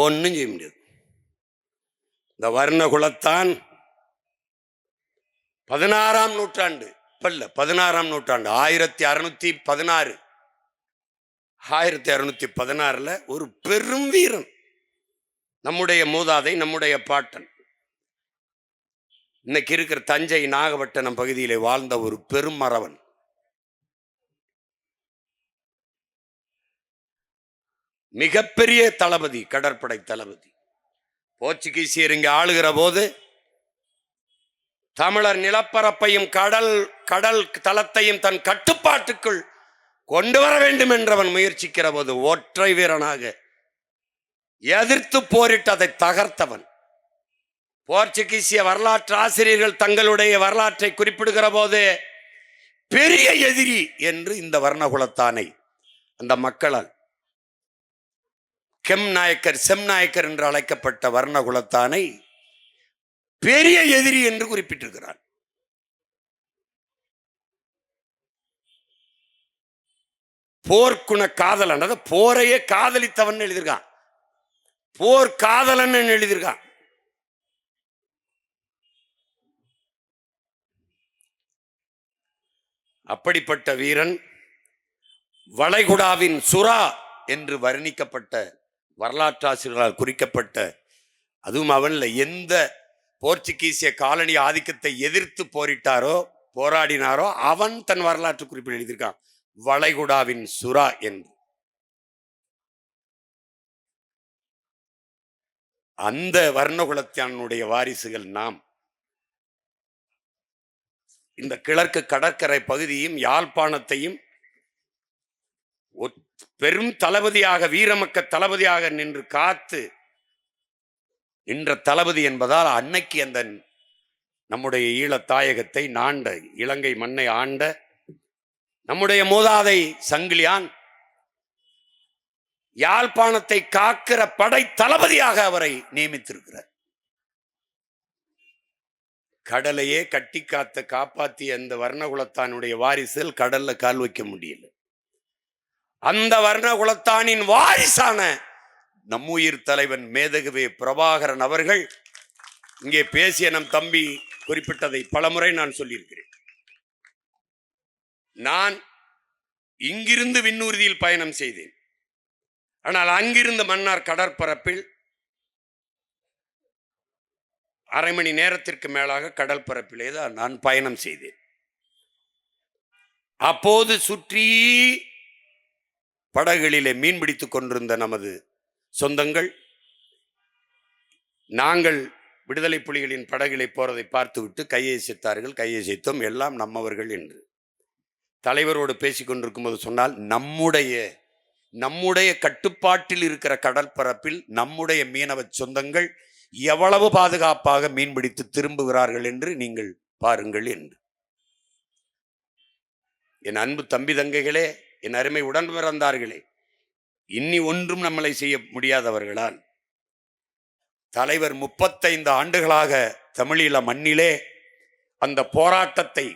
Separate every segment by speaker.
Speaker 1: ஒன்றும் செய்ய முடியாது. இந்த வர்ணகுலத்தான் பதினாறாம் நூற்றாண்டு இப்பல்ல பதினாறாம் நூற்றாண்டு ஆயிரத்தி அறுநூத்தி பதினாறு. ஆயிரத்தி அறுநூத்தி பதினாறுல ஒரு பெரும் வீரன் நம்முடைய மூதாதை நம்முடைய பாட்டன். இன்னைக்கு இருக்கிற தஞ்சை நாகப்பட்டினம் பகுதியிலே வாழ்ந்த ஒரு பெரும் மறவன் மிகப்பெரிய தளபதி கடற்படை தளபதி. போர்ச்சுகீசியர் இங்கே ஆளுகிற போது தமிழர் நிலப்பரப்பையும் கடல் கடல் தளத்தையும் தன் கட்டுப்பாட்டுக்குள் கொண்டு வர வேண்டும் என்றவன் முயற்சிக்கிற போது ஒற்றை வீரனாக எதிர்த்து போரிட்டு அதை தகர்த்தவன். போர்ச்சுகீசிய வரலாற்று ஆசிரியர்கள் தங்களுடைய வரலாற்றை குறிப்பிடுகிற போது பெரிய எதிரி என்று இந்த வர்ணகுலத்தானை அந்த மக்களால் கெம் நாயக்கர் செம் நாயக்கர் என்று அழைக்கப்பட்ட வர்ணகுலத்தானை பெரிய எதிரி என்று குறிப்பிட்டிருக்கிறார். போர்க்குண காதலன் அதாவது போரையே காதலித்தவன் எழுதியிருக்கான். போர் காதலன் எழுதியிருக்கான். அப்படிப்பட்ட வீரன் வளைகுடாவின் சுறா என்று வர்ணிக்கப்பட்ட வரலாற்றாசிரியர்களால் குறிக்கப்பட்ட அதுவும் அவனில் எந்த போர்ச்சுகீசிய காலனி ஆதிக்கத்தை எதிர்த்து போரிட்டாரோ போராடினாரோ அவன் தன் வரலாற்று குறிப்பில் எழுதியிருக்கான். வளைகுடாவின் சுறா என்று. அந்த வர்ணகுலத்தானுடைய வாரிசுகள் நாம். இந்த கிழக்கு கடற்கரை பகுதியும் யாழ்ப்பாணத்தையும் பெரும் தளபதியாக வீரமக்க தளபதியாக நின்று காத்து நின்ற தளபதி என்பதால் அன்னைக்கு அந்த நம்முடைய ஈழத் தாயகத்தை நாண்ட இலங்கை மண்ணை ஆண்ட நம்முடைய மூதாதை சங்கிலியான் யாழ்ப்பாணத்தை காக்கிற படை தளபதியாக அவரை நியமித்திருக்கிறார். கடலையே கட்டி காத்த காப்பாத்திய அந்த வர்ணகுலத்தானுடைய வாரிசில் கடல்ல கால் வைக்க முடியல. அந்த வர்ணகுலத்தானின் வாரிசான நம்முயிர் தலைவன் மேதகுவே பிரபாகரன் அவர்கள் இங்கே பேசிய நம் தம்பி குறிப்பிட்டதை பலமுறை நான் சொல்லியிருக்கிறேன். நான் இங்கிருந்து விண்ணூர்தியில் பயணம் செய்தேன். ஆனால் அங்கிருந்த மன்னார் கடற்பரப்பில் அரை மணி நேரத்திற்கு மேலாக கடல் பரப்பிலே தான் நான் பயணம் செய்தேன். அப்போது சுற்றி படகுகளிலே மீன்பிடித்து கொண்டிருந்த நமது சொந்தங்கள் நாங்கள் விடுதலை புலிகளின் படகிலே போறதை பார்த்துவிட்டு கையசைத்தார்கள் கையசைத்தோம் எல்லாம் நம்மவர்கள் என்று. தலைவரோடு பேசிக் கொண்டிருக்கும்போது சொன்னால் நம்முடைய நம்முடைய கட்டுப்பாட்டில் இருக்கிற கடற்பரப்பில் நம்முடைய மீனவ சொந்தங்கள் எவ்வளவு பாதுகாப்பாக மீன்பிடித்து திரும்புகிறார்கள் என்று நீங்கள் பாருங்கள் என்று. என் அன்பு தம்பி தங்கைகளே என் அருமை உடன் பிறந்தார்களே இன்னி ஒன்றும் நம்மளை செய்ய முடியாதவர்களால் தலைவர் முப்பத்தைந்து ஆண்டுகளாக தமிழீழ மண்ணிலே அந்த போராட்டத்தை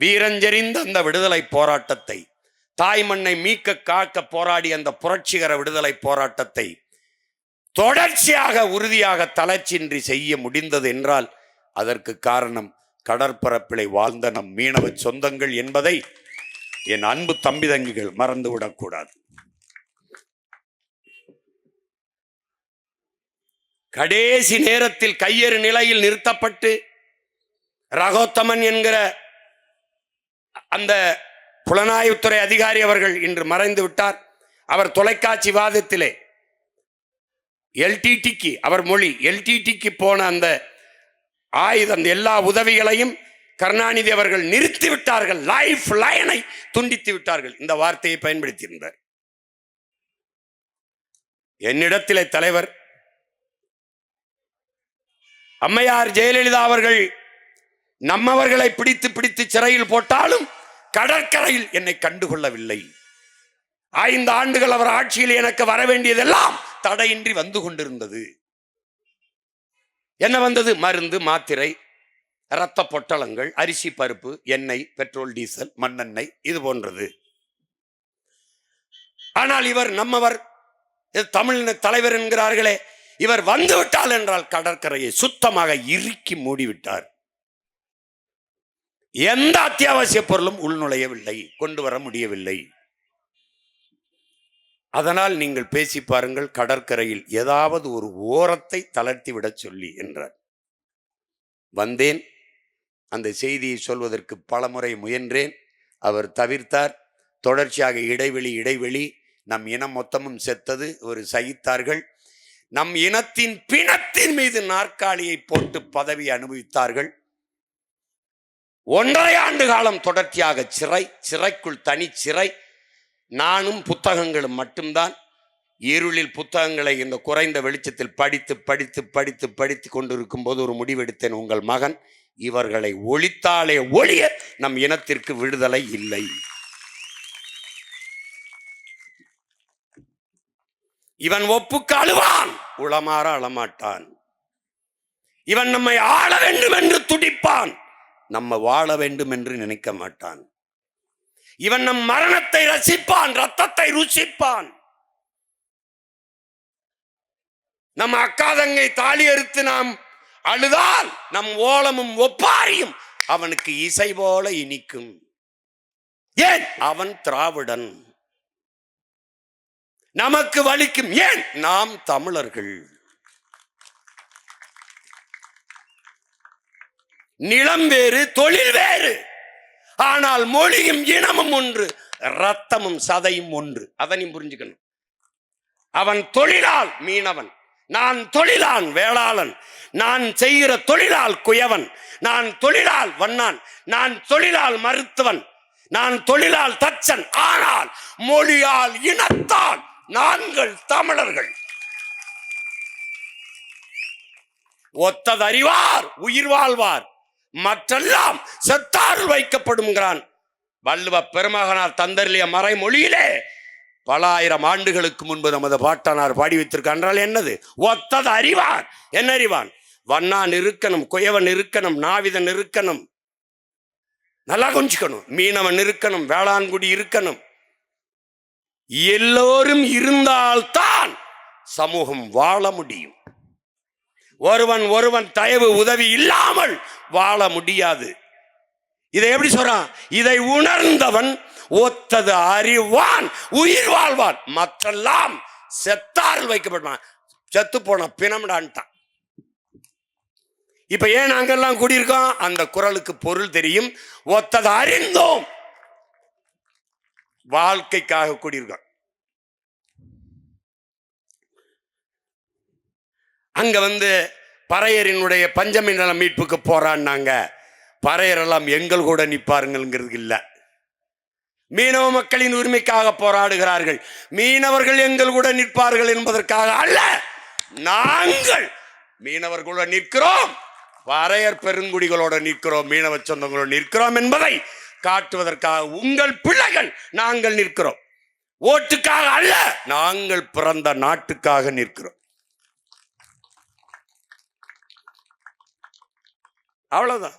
Speaker 1: வீரஞ்செறிந்த அந்த விடுதலை போராட்டத்தை தாய் மண்ணை மீக்க காக்க போராடி அந்த புரட்சிகர விடுதலை போராட்டத்தை தொடர்ச்சியாக உறுதியாக தளர்ச்சின்றி செய்ய முடிந்தது என்றால் அதற்கு காரணம் கடற்பரப்பிலை வாழ்ந்த நம் மீனவ சொந்தங்கள் என்பதை என் அன்பு தம்பி தங்கிகள் மறந்துவிடக்கூடாது கடைசி நேரத்தில் கையெறு நிலையில் நிறுத்தப்பட்டு ரகோத்தமன் என்கிற அந்த புலனாய்வுத்துறை அதிகாரி அவர்கள் இன்று மறைந்து விட்டார். அவர் தொலைக்காட்சி வாதத்திலே எல்டிடிக்கு அவர் மொழி எல்டிடிக்கு போன அந்த ஆயுதம் எல்லா உதவிகளையும் கருணாநிதி அவர்கள் நிறுத்தி விட்டார்கள். லைஃப் லைனை துண்டித்து விட்டார்கள். இந்த வார்த்தையை பயன்படுத்தியிருந்தார். என்னிடத்திலே தலைவர் அம்மையார் ஜெயலலிதா அவர்கள் நம்மவர்களை பிடித்து பிடித்து சிறையில் போட்டாலும் கடற்கரையில் என்னை கண்டுகொள்ளவில்லை. ஐந்து ஆண்டுகள் அவர் ஆட்சியில் எனக்கு வர வேண்டியதெல்லாம் தடையின்றி வந்து கொண்டிருந்தது. என்ன வந்தது? மருந்து மாத்திரை. இரத்த பொட்டலங்கள் அரிசி பருப்பு எண்ணெய் பெட்ரோல் டீசல் மண்ணெண்ணெய் இது போன்றது. ஆனால் இவர் நம்மவர் இது தலைவர் என்கிறார்களே இவர் வந்துவிட்டால் என்றால் கடற்கரையை சுத்தமாக இறுக்கி மூடிவிட்டார். எந்த அத்தியாவசிய பொருளும் உள்நுழையவில்லை கொண்டு வர முடியவில்லை. அதனால் நீங்கள் பேசி பாருங்கள் கடற்கரையில் ஏதாவது ஒரு ஓரத்தை தளர்த்தி விடச் சொல்லி என்றார். வந்தேன். அந்த செய்தியை சொல்வதற்கு பலமுறை முயன்றேன். அவர் தவிர்த்தார். தொடர்ச்சியாக இடைவெளி இடைவெளி நம் இனம் மொத்தமும் செத்தது ஒரு சகித்தார்கள். நம் இனத்தின் பிணத்தின் மீது நாற்காலியை போட்டு பதவி அனுபவித்தார்கள். ஒன்றரை ஆண்டு காலம் தொடர்ச்சியாக சிறை சிறைக்குள் தனி சிறை நானும் புத்தகங்களும் மட்டும்தான். இருளில் புத்தகங்களை இந்த குறைந்த வெளிச்சத்தில் படித்து படித்து படித்து படித்து கொண்டிருக்கும் போது ஒரு முடிவெடுத்தேன். உங்கள் மகன் இவர்களை ஒழித்தாலே ஒழிய நம் இனத்திற்கு விடுதலை இல்லை. இவன் ஒப்புக்கு அழுவான் உளமாற அழமாட்டான். இவன் நம்மை ஆள வேண்டும் என்று துடிப்பான் நம்ம வாழ வேண்டும் என்று நினைக்க மாட்டான். இவன் நம் மரணத்தை ரசிப்பான் ரத்தத்தை ருசிப்பான். நம் அக்காதங்கை தாலி அறுத்து நாம் அழுதால் நம் ஓலமும் ஒப்பாரியும். அவனுக்கு இசை போல இனிக்கும். ஏன்? அவன் திராவிடன். நமக்கு வலிக்கும். ஏன்? நாம் தமிழர்கள். நிலம் வேறு தொழில் வேறு. ஆனால் மொழியும் இனமும் ஒன்று ரத்தமும் சதையும் ஒன்று. அதனையும் புரிஞ்சுக்கணும். அவன் தொழிலால் மீனவன். நான் தொழிலான் வேளாளன். நான் செய்கிற தொழிலால் குயவன். நான் தொழிலால் வண்ணான் நான் தொழிலால் மருத்துவன். நான் தொழிலால் தச்சன். ஆனால் மொழியால் இனத்தால் நாங்கள் தமிழர்கள். ஒத்ததறிவார் உயிர் வாழ்வார். மற்றெல்லாம் செத்தாருள் வைக்கப்படுங்கிறான் வள்ளுவ பெருமகனார் தந்தர்லிய மறைமொழியிலே பல ஆயிரம் ஆண்டுகளுக்கு முன்பு நமது பாட்டனார் பாடி வைத்திருக்கான்றால் என்னது? ஒத்தது அறிவான். என்ன அறிவான்? வண்ணான் இருக்கணும் குயவன் இருக்கணும் நாவிதன் இருக்கணும் நல்லா கொஞ்சிக்கணும் மீனவன் இருக்கணும் வேளாண்குடி இருக்கணும். எல்லோரும் இருந்தால்தான் சமூகம் வாழ முடியும். ஒருவன் ஒருவன் தயவு உதவி இல்லாமல் வாழ முடியாது. இதை எப்படி சொல்றான்? இதை உணர்ந்தவன் ஒத்தது அறிவான் உயிர் வாழ்வான். மற்றெல்லாம் செத்தாரில் வைக்கப்படுவான் செத்து போன பிணம்டான்ட்டான். இப்ப ஏன் நாங்கெல்லாம் கூடியிருக்கோம்? அந்த குரலுக்கு பொருள் தெரியும். ஒத்தது அறிந்தோம். வாழ்க்கைக்காக கூடியிருக்கோம். அங்க வந்து பறையரினுடைய பஞ்சமி நல மீட்புக்கு போறான்னாங்க. பறையரெல்லாம் எங்கள் கூட நிற்பாருங்கிறது இல்லை. மீனவ மக்களின் உரிமைக்காக போராடுகிறார்கள். மீனவர்கள் எங்கள் கூட நிற்பார்கள் என்பதற்காக அல்ல நாங்கள் மீனவர்களோட நிற்கிறோம். வரையர் பெருங்குடிகளோட நிற்கிறோம் மீனவ சொந்தங்களோட நிற்கிறோம் என்பதை காட்டுவதற்காக உங்கள் பிள்ளைகள் நாங்கள் நிற்கிறோம். ஓட்டுக்காக அல்ல நாங்கள் பிறந்த நாட்டுக்காக நிற்கிறோம். அவ்வளவுதான்.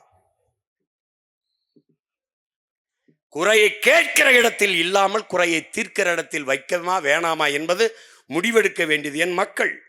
Speaker 1: குறையை கேட்கிற இடத்தில் இல்லாமல் குறையை தீர்க்கிற இடத்தில் வைக்கமா வேணாமா என்பது முடிவெடுக்க வேண்டியது என் மக்கள்.